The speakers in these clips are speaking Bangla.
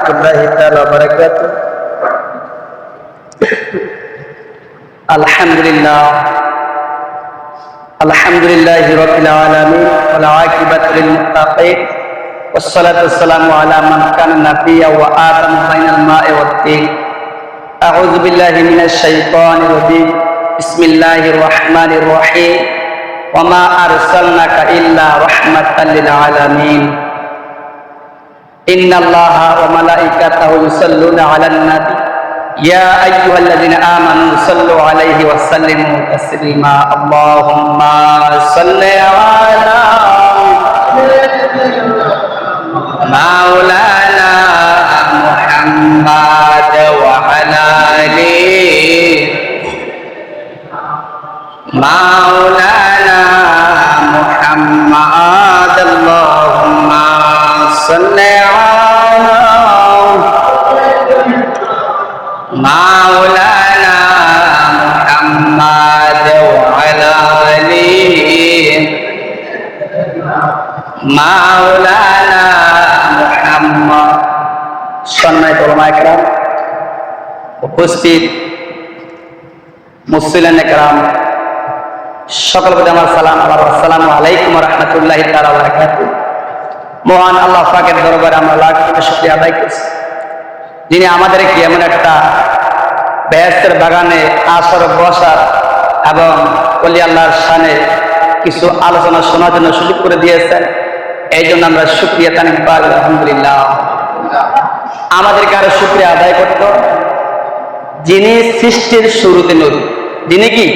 الله تعالى وبركاته الحمد لله الحمد لله رب العالمين والعاقبة للمتقين والصلاة والسلام على من كان نبيا وآدم بين الماء والطين أعوذ بالله من الشيطان الرجيم بسم الله الرحمن الرحيم وما أرسلناك إلا رحمة للعالمين إن الله وملائكته يصلون على النبي. يا أيها الذين آمنوا صلوا عليه وسلموا تسليما. اللهم صل على مولانا محمد وعلى آله. مولانا محمد. اللهم صل সম্মানিত ওলামা একরাম, উপস্থিত মুসলিম একরাম, সকল প্রতি আমার সালাম আবার আসসালামু আলাইকুম রহমতুল্লাহ মহান আল্লাহ পাকের দরবারে আমরা লাখ শুকরিয়া আদায় করছি। যিনি আমাদেরকে এমন একটা বেহেস্তের বাগানে আসর বসার এবং অলি আল্লাহর শানে কিছু আলোচনা শোনার জন্য সুযোগ করে দিয়েছেন এই জন্য আমরা সুক্রিয়া তানিক পাল আলহামদুলিল্লাহ। আমাদেরকে আরও সুক্রিয়া আদায় করত। যিনি সৃষ্টির শুরুতে নবী, যিনি কি?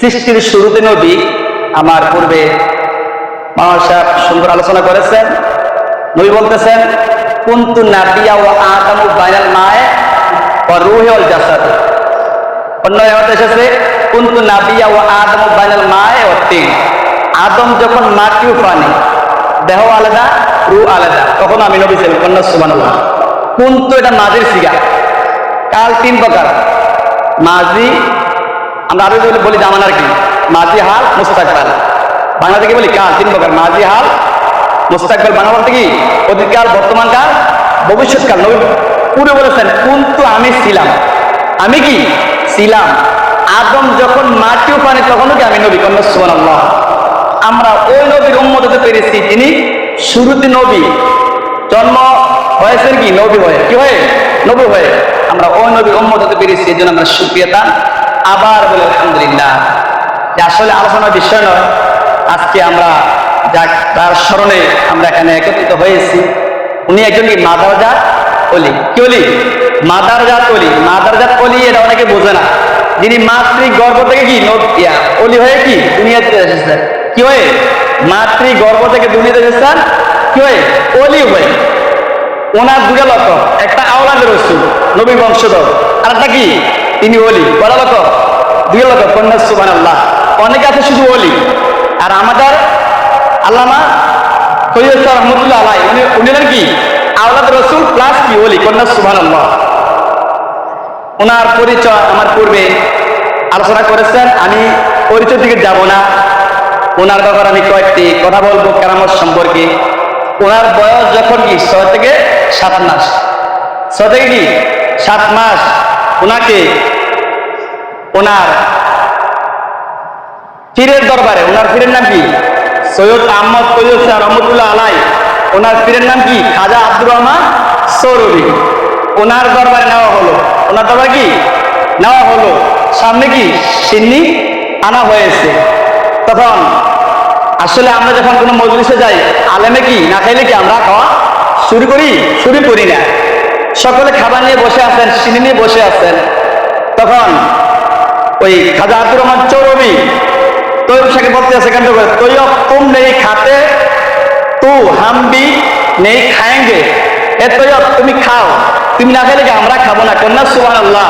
সৃষ্টির শুরুতে নবী আমার পূর্বে মামা সুন্দর আলোচনা করেছেন। নবী বলতেছেন, কুন্তু ও আদামু বায়াল মায়ে ও রুহে অল জাসাদ। অন্য এসেছে, কুন্তু নাবিয়া ও আদম বানাল মায়ে ও তিন আদম যখন মাটি ও পানি দেহ আলাদা রু আলাদা। তখন আমি নবী ছিলাম, কন্যা সুবান কুন্তু এটা মাঝির সিগা কাল তিন প্রকার। মাঝি, আমরা আরও বলি কি? মাঝি হাল মুস্তাকবাল বাংলা থেকে বলি? কাল তিন প্রকার। মাঝি হাল বাংলা বলতে কি? অতীতকাল ভবিষ্যৎকাল। নবী পুরো বলেছেন, কুন্তু আমি ছিলাম। আমি কি? ছিলাম। আদম যখন মাটিও পানি তখনও কি আমি নবী, কন্যা সুবান আমরা ওই নবীর উম্মত হতে পেরেছি। যিনি শুরুতে নবী, জন্ম হয়েছেন কি? নবী হয়ে। কি হয়ে? নবী হয়ে। আমরা ওই নবীর উম্মত হতে পেরেছি এই জন্য আমরা সুপ্রিয়তা আবার বলে, আলহামদুলিল্লাহ। যে আসলে আলোচনার বিষয় নয়। আজকে আমরা যাক, তার স্মরণে আমরা এখানে একত্রিত হয়েছি। উনি একজন কি? মাদারজাত অলি। কি অলি? মাদারজাত অলি। মাদারজাত অলি, এটা অনেকে বোঝে না। যিনি মাতৃ গর্ভ থেকে কি? অলি হয়ে কি? দুনিয়াতে এসেছেন কি হয়ে? মাতৃ গর্ভ থেকে দুনিয়াতে এসেছেন কি হয়ে? অলি হয়ে ওনার দুটা লক্ষ। একটা আওলাদের রসুল নবী বংশধর। আর একটা কি? তিনি অলি। বড় লক্ষ। দুই লক্ষ। কন্যা সুবান আল্লাহ অনেকে আছে শুধু অলি। আর আমাদের আল্লামা সৈয়দ রহমতুল্লাহ আলাই উনি উনি কি? আওলাদ রসুল প্লাস কি? অলি, কন্যা সুবান আল্লাহ ওনার পরিচয় আমার পূর্বে আলোচনা করেছেন। আমি পরিচয় দিকে যাব না। ওনার ব্যাপারে আমি কয়েকটি কথা বলব কেরামত সম্পর্কে। ওনার বয়স যখন কি? ছয় থেকে সাত মাস। ছয় থেকে কি? সাত মাস। ওনাকে ওনার পীরের দরবারে ওনার পীরের নাম কি? সৈয়দ আহমদ তৈয়দ শাহ রহমতুল্লাহ আলাই। ওনার পীরের নাম কি? খাজা আব্দুর রহমান সৌরভী। ওনার দরবারে নেওয়া হলো। ওনার দরবার কি? নেওয়া হলো। সামনে কি? সিন্নি আনা হয়েছে। তখন আসলে আমরা যখন কোনো মজলিসে যাই, আলেমে কি, না খাইলে কি আমরা খাওয়া শুরু করি? শুরু করি না। সকলে খাবার নিয়ে বসে আছেন সিনি নিয়ে বসে আছেন। তখন ওই খাজা আব্দুর রহমান চৌরবি তৈব সাকে বলতে আছে কেন তৈব তুম নেই খাতে, তু হামবি নেই খায়েঙ্গে। এ তৈব তুমি খাও। তুমি না খেলে কি আমরা খাব না? কন্যা আল্লাহ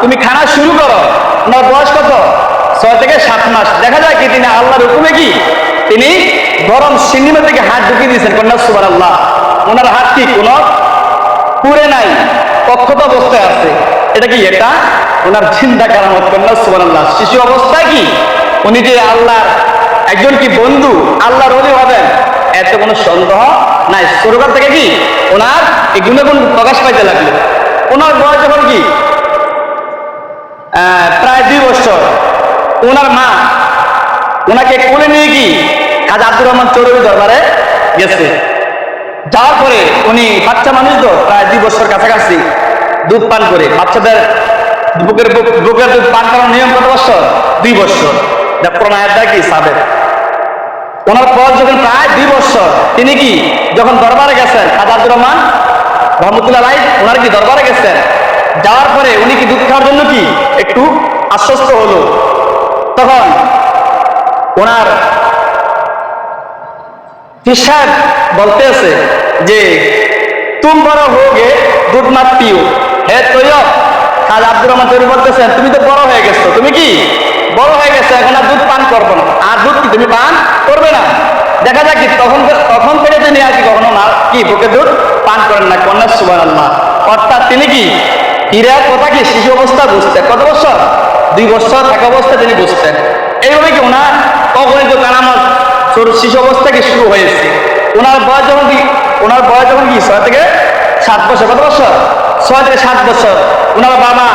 তুমি খানা শুরু করো। তোমার বয়স কত? ছয় থেকে সাত মাস। দেখা যায় কি, তিনি আল্লাহর হুকুমে কি? তিনি গরম সিনেমা থেকে হাত ঢুকিয়ে দিয়েছেন। কন্যা সুবান আল্লাহ ওনার হাত কি কোনো পুরে নাই? কক্ষত অবস্থায় আছে। এটা কি এটা ওনার চিন্তা কারামত। কন্যা সুবান আল্লাহ শিশু অবস্থায় কি? উনি যে আল্লাহর একজন কি বন্ধু, আল্লাহর অলি হবেন এত কোনো সন্দেহ নাই। ছোটকাল থেকে কি? ওনার এই গুণগুণ প্রকাশ পাইতে লাগল। ওনার বয়স যখন কি? প্রায় দুই বছর। ওনার মা, ওনাকে কোলে নিয়ে কি কাজ আব্দুর রহমান চৌধুরী দরবারে গেছে। যাওয়ার পরে উনি বাচ্চা মানুষ তো প্রায় দুই বছর কাছাকাছি দুধ পান করে, বাচ্চাদের বুকের বুকের দুধ পান করার নিয়ম কত বছর? দুই বছর। যা প্রণায়াতটা কি সাবেক? ওনার পর যখন প্রায় দুই বছর, তিনি কি যখন দরবারে গেছেন কাজী আব্দুর রহমান রহমতুল্লাহ রাই ওনার কি দরবারে গেছেন? যাওয়ার পরে উনি কি দুধ খাওয়ার জন্য কি একটু আশ্বস্ত হলো? তখন ওনার সাহেব বলতে আছে যে, তুম বড় হোগে, দুধ মাত পিও। হে তৈয়ব কাজ আব্দুর রহমান তৈরি বলতেছেন, তুমি তো বড় হয়ে গেছো, তুমি কি? বড় হয়ে গেছো, এখন আর দুধ পান করব না। আর দুধ কি, তুমি পান করবে না? দেখা যাক কি, তখন তখন থেকে তিনি আর কি কখনো না কি, বুকে দুধ পান করেন না, কন্যা সুবান অর্থাৎ তিনি কি? হীরার কথা কি? শিশু অবস্থা বুঝতেন কত বছর? দুই বছর থাকা অবস্থা তিনি বুঝতেন। এইভাবে কি ওনার অগণিত কারামত শিশু অবস্থা শুরু হয়েছে? ওনার বয়স যখন কি ওনার বয়স যখন কি? ছয় থেকে সাত বছর। কত বছর? ছয় থেকে সাত বছর। ওনার বাবা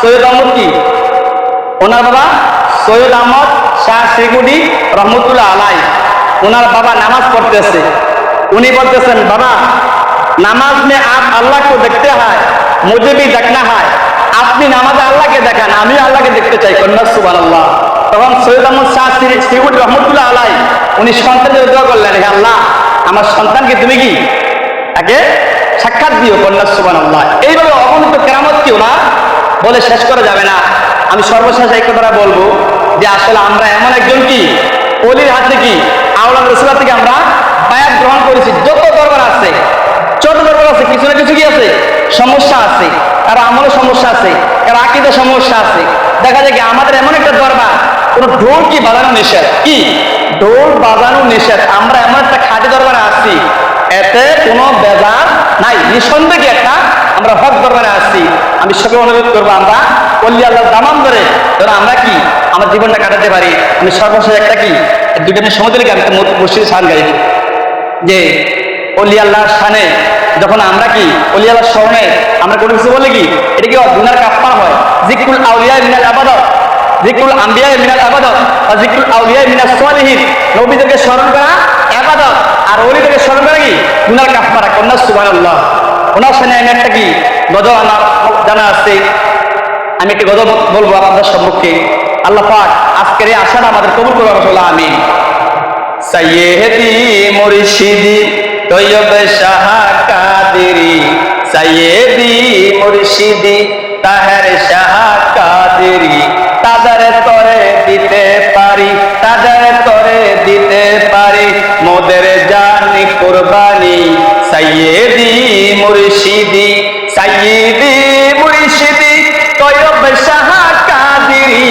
সৈয়দ আহমদ কি? ওনার বাবা সৈয়দ আহমদ শাহ শ্রীগুডি রহমতুল্লাহ আলাই। ওনার বাবা নামাজ পড়তেছে। উনি বলতেছেন, বাবা, নামাজ নে আপ আল্লাহকে দেখতে হয় মুজে দেখনা হয়। আপনি নামাজ দেখান, আমি আল্লাহকে দেখতে চাই, কন্যা সুবান আল্লাহ তখন সৈয়দ আহমদ শাহ শ্রীগুডি রহমতুল্লাহ আলাই, উনি সন্তানের দোয়া করলেন, হে আল্লাহ, আমার সন্তানকে তুমি কি? তাকে সাক্ষাৎ দিও, কন্যা সুবান আল্লাহ এইভাবে অগণিত কেরামত কি ওনার বলে শেষ করা যাবে না। আমি সর্বশেষ এই কথাটা বলব যে, আসলে আমরা এমন একজন কি? অলির হাতে কি? আওলাদ রসুলা থেকে আমরা বায়াত গ্রহণ করেছি? যত দরবার আছে যত দরবার আছে কিছু না কিছু কি আছে? সমস্যা আছে। আর আমলে সমস্যা আছে কারও আকিতে সমস্যা আছে। দেখা যায় কি আমাদের এমন একটা দরবার, কোনো ঢোল কি বাজানো নিষেধ? কি? ঢোল বাজানো নিষেধ। আমরা এমন একটা খাঁটি দরবারে আসছি এতে কোনো বেজার নাই। নিঃসন্দেহে একটা আমরা হক দরবারে আসছি আমি সবাই অনুরোধ করব আমরা অল্লি আল্লাহ দামান ধরে। ধরো আমরা কি? আমার জীবনটা কাটাতে পারি। আমি সর্বশেষ একটা কি? মিনিট সময় দিলে আমি মুর্শিদ সান গাইব যে অলি আল্লাহর সানে যখন আমরা কি অলি আল্লাহর স্মরণে আমরা কোনো কিছু বলে কি? এটা কি গুনার কাপ্পা হয়? জিকুল আউলিয়া মিনাল আবাদত। জিকুল আম্বিয়া মিনাল আবাদত আর জিকুল আউলিয়া মিনাল সালিহিন। নবীদেরকে স্মরণ করা আবাদত। আর অলিদেরকে স্মরণ করা কি? গুনার কাপ্পারা কন্যা সুবহানাল্লাহ। ওনার সামনে আমি একটা কি গজল আমার জানা আছে। আমি একটি গজল বলব আপনাদের সম্মুখে। আল্লাহ পাক আজকের এই আশাটা আমাদের কবুল করব আমিন। সৈয়দি মুর্শিদি তৈয়ব শাহ কাদেরি সৈয়দি মুর্শিদি, তাহের শাহ কাদেরি। তাদের দিতে পারি, তাদের দিতে পারি। মোদের জানি কুরবানি সৈয়দি মুর্শিদি সৈয়দি মুর্শিদি, তৈয়ব শাহ কাদেরি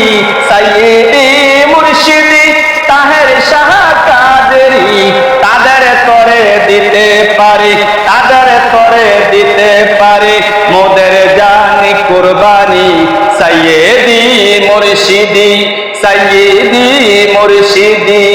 সৈয়দি মুর্শিদি, তাহের শাহ কাদেরি। তাদের মুর্শিদি সৈয়দি মুর্শিদি।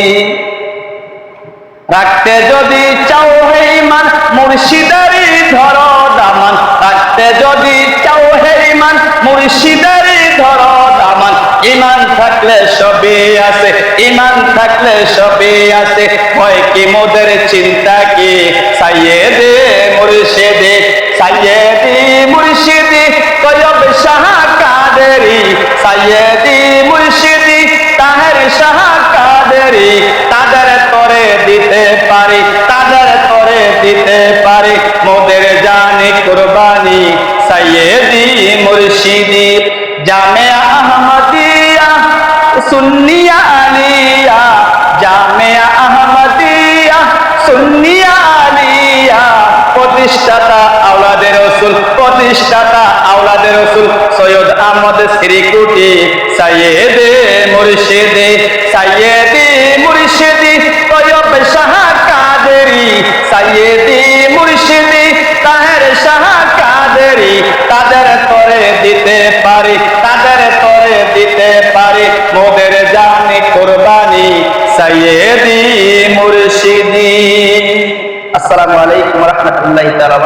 রাখতে যদি চাও হে ইমান, মুর্শিদারি ধরো দামান। রাখতে যদি চাও হে ইমান, মুর্শিদারি ধরো দামান। ইমান থাকলে সবই আছে, ইমান থাকলে সবই আছে। হয় কি মোদের চিন্তা কি? সাইয়েদে মুর্শিদে, সাইয়েদি মুর্শিদি তৈয়ব শাহ কাদেরি সাইয়েদি মুর্শিদি, তাহের শাহ কাদেরি। তাদের তরে দিতে পারি, তাদের তরে দিতে পারি। মোদের জানি কুরবানি সৈয়দি মুর্শিদি, জামে আহমদিয়া সুন্নিয়া আলিয়া। জামে আহমদিয়া সুন্নিয়া আলিয়া। প্রতিষ্ঠাতা আওলাদের রসুল, প্রতিষ্ঠাতা রসুল সৈয়দ শ্রীকুটি সাইয়েদে মুর্শিদে শাহ কাদেরি তাহের শাহ কাদেরি, তাদের তরে দিতে পারি, তাদের তরে দিতে পারি, মোদের জানি কোরবানি, সাইয়েদি মুর্শিদি। আসসালামু আলাইকুম রহমতুল্লাহ তালা